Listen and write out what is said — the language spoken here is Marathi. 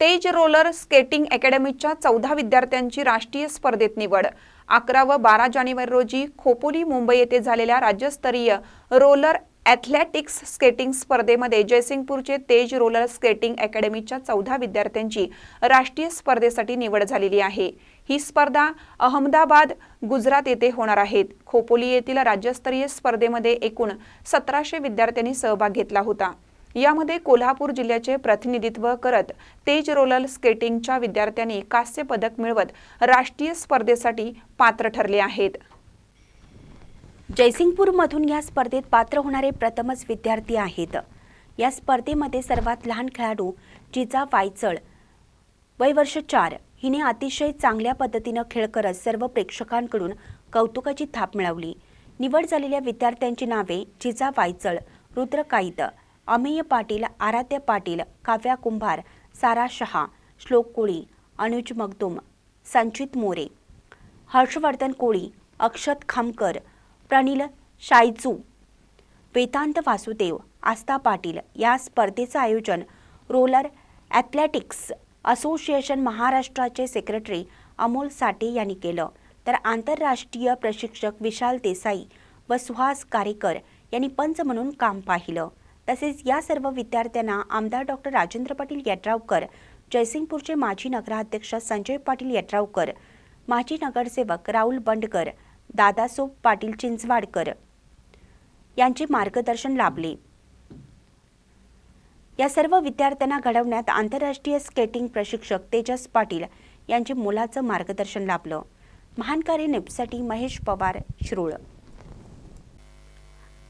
तेज रोलर स्केटिंग अकॅडमीच्या चौदा विद्यार्थ्यांची राष्ट्रीय स्पर्धेत निवड. अकरा व बारा जानेवारी रोजी खोपोली मुंबई येथे झालेल्या राज्यस्तरीय रोलर ॲथलेटिक्स स्केटिंग स्पर्धेमध्ये जयसिंगपूरचे तेज रोलर स्केटिंग अकॅडमीच्या चौदा विद्यार्थ्यांची राष्ट्रीय स्पर्धेसाठी निवड झालेली आहे. ही स्पर्धा अहमदाबाद गुजरात येथे होणार आहेत. खोपोली येथील राज्यस्तरीय स्पर्धेमध्ये एकूण सतराशे विद्यार्थ्यांनी सहभाग घेतला होता. यामध्ये कोल्हापूर जिल्ह्याचे प्रतिनिधित्व करत तेज रोलर स्केटिंगच्या विद्यार्थ्यांनी कांस्य पदक मिळवत राष्ट्रीय स्पर्धेसाठी पात्र ठरले आहेत. जयसिंगपूरमधून या स्पर्धेत पात्र होणारे प्रथमच विद्यार्थी आहेत. या स्पर्धेमध्ये सर्वात लहान खेळाडू जिजा वायचळ वय वर्ष चार हिने अतिशय चांगल्या पद्धतीनं खेळ करत सर्व प्रेक्षकांकडून कौतुकाची थाप मिळवली. निवड झालेल्या विद्यार्थ्यांची नावे जिजा वायचळ रुद्र काईत अमेय पाटील आराध्य पाटील काव्या कुंभार सारा शहा श्लोक कोळी अनुज मगदुम संचित मोरे हर्षवर्धन कोळी अक्षत खामकर प्रनिल शायचू वेदांत वासुदेव आस्था पाटील या स्पर्धेचं आयोजन रोलर ॲथलेटिक्स असोसिएशन महाराष्ट्राचे सेक्रेटरी अमोल साठे यांनी केलं. तर आंतरराष्ट्रीय प्रशिक्षक विशाल देसाई व सुहास कारेकर यांनी पंच म्हणून काम पाहिलं. तसेच या सर्व विद्यार्थ्यांना आमदार डॉक्टर राजेंद्र पाटील यड्रावकर जयसिंगपूरचे माजी नगराध्यक्ष संजय पाटील यड्रावकर माजी नगरसेवक राहुल बंडकर दादासोब पाटील चिंचवाडकर यांचे मार्गदर्शन लाभले. या सर्व विद्यार्थ्यांना घडवण्यात आंतरराष्ट्रीय स्केटिंग प्रशिक्षक तेजस पाटील यांचे मोलाचं मार्गदर्शन लाभलं. महान कार्य न्यूजसाठी महेश पवार शिरोळ